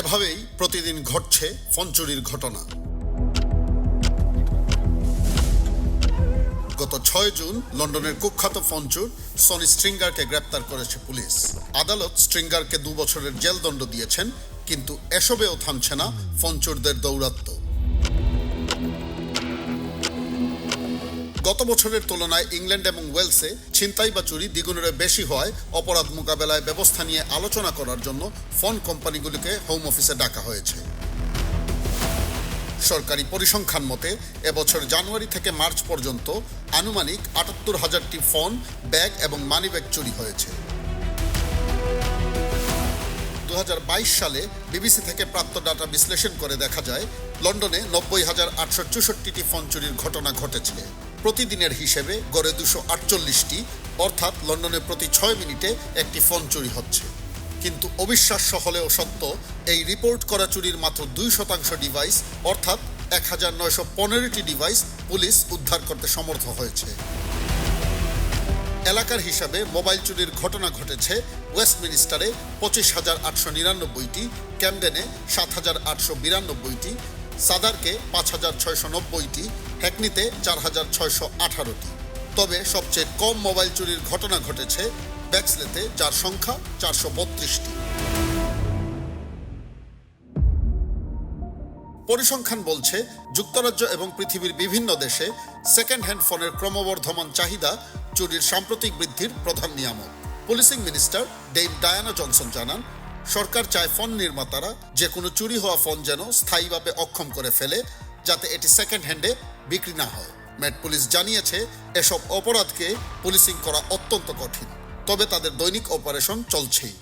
এভাবেই প্রতিদিন ঘটছে ফোন চুরির ঘটনা। গত ছয় জুন লন্ডনের কুখ্যাত ফঞ্চুর সনি স্ট্রিঙ্গারকে গ্রেপ্তার করেছে পুলিশ। আদালত স্ট্রিঙ্গারকে দু বছরের জেলদণ্ড দিয়েছেন, কিন্তু এসবেও থামছে না ফঞ্চুরদের দৌরাত্ম্য। গত বছরের তুলনায় ইংল্যান্ড এবং ওয়েলসে ছিনতাই বা চুরি দ্বিগুণের বেশি হওয়ায় অপরাধ মোকাবেলায় ব্যবস্থা নিয়ে আলোচনা করার জন্য ফোন কোম্পানিগুলিকে হোম অফিসে ডাকা হয়েছে। সরকারি পরিসংখ্যান মতে, এবছর জানুয়ারি থেকে মার্চ পর্যন্ত আনুমানিক আটাত্তর হাজারটি ফোন, ব্যাগ এবং মানিব্যাগ চুরি হয়েছে। সালে বিবিসি থেকে প্রাপ্ত ডাটা বিশ্লেষণ করে দেখা যায়, লন্ডনে নব্বই হাজার আটশো চৌষট্টিটি ফোন চুরির ঘটনা ঘটেছে। প্রতিদিনের হিসেবে গড়ে দুশো আটচল্লিশটি, অর্থাৎ লন্ডনে প্রতি ছয় মিনিটে একটি ফোন চুরি হচ্ছে। কিন্তু অবিশ্বাস্য হলেও সত্য, এই রিপোর্ট করা চুরির মাত্র দুই শতাংশ ডিভাইস, অর্থাৎ এক হাজার নয়শো পনেরোটি ডিভাইস পুলিশ উদ্ধার করতে সমর্থ হয়েছে। এলাকার হিসাবে মোবাইল চুরির ঘটনা ঘটেছে ওয়েস্টমিনিস্টারে পঁচিশ হাজার আটশো নিরানব্বইটি, ক্যামডেনে সাত হাজার আটশো বিরানব্বইটি, সাদারকে পাঁচ হাজার ছয়শো নব্বইটি, হ্যাকনিতে চার হাজার ছয়শো আঠারোটি। তবে সবচেয়ে কম মোবাইল চুরির ঘটনা ঘটেছে ব্যাক্সলেতে যার সংখ্যা চারশো বত্রিশটি। পরিসংখ্যান বলছে, যুক্তরাজ্য এবং পৃথিবীর বিভিন্ন দেশে সেকেন্ড হ্যান্ড ফোনের ক্রমবর্ধমান চাহিদা চুরির সাম্প্রতিক বৃদ্ধির প্রধান নিয়ামক। Policing minister Dame Diana Johnson জানান, সরকার চায় ফোন নির্মাতারা যে কোনো চুরি হওয়া ফোন যেন স্থায়ীভাবে অক্ষম করে ফেলে, যাতে এটি সেকেন্ড হ্যান্ডে বিক্রি না হয়। মেট পুলিশ জানিয়েছে, এসব অপরাধকে পুলিশিং করা অত্যন্ত কঠিন, তবে তাদের দৈনিক অপারেশন চলছেই।